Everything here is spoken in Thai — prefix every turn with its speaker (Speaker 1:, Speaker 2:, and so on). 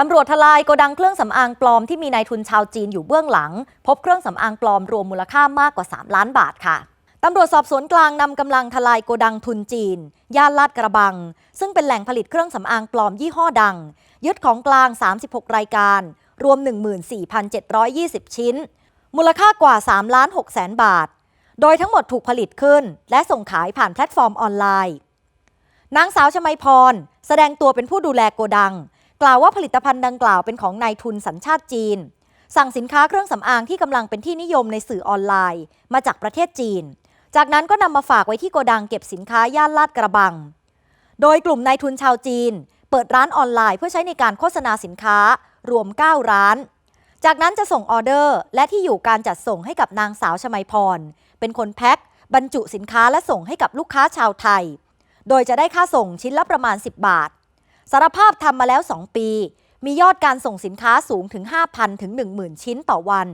Speaker 1: ตำรวจทลายโกดังเครื่องสำอางปลอมที่มีนายทุนชาวจีนอยู่เบื้องหลัง พบเครื่องสำอางปลอมรวมมูลค่ามากกว่า 3 ล้านบาทค่ะตำรวจสอบสวนกลางนำกำลังทลายโกดังทุนจีน ย่านลาดกระบัง ซึ่งเป็นแหล่งผลิตเครื่องสำอางปลอมยี่ห้อดัง ยึดของกลาง 36 รายการ รวม 14,720 ชิ้น มูลค่ากว่า3ล้าน6แสนบาท โดยทั้งหมดถูกผลิตขึ้น และส่งขายผ่านแพลตฟอร์มออนไลน์นางสาวชมัยพร แสดงตัวเป็นผู้ดูแลโกดัง กล่าวว่าผลิตภัณฑ์ดังกล่าวเป็นของนายทุนสัญชาติจีน สั่งสินค้าเครื่องสำอางที่กำลังเป็นที่นิยมในสื่อออนไลน์ มาจากประเทศจีน จากนั้นก็นำมาฝากไว้ที่โกดังเก็บสินค้าย่านลาดกระบัง โดยกลุ่มนายทุนชาวจีน เปิดร้านออนไลน์เพื่อใช้ในการโฆษณาสินค้ารวม 9 ร้าน จากนั้นจะส่งออเดอร์ และที่อยู่การจัดส่งให้กับนางสาวชมัยพร เป็นคนแพ็คบรรจุสินค้าและส่งให้กับลูกค้าชาวไทย โดยจะได้ค่าส่งชิ้นละประมาณ 10 บาท สารภาพทำมาแล้ว 2 ปี มียอดการส่งสินค้าสูงถึง 5,000 ถึง 10,000 ชิ้นต่อวัน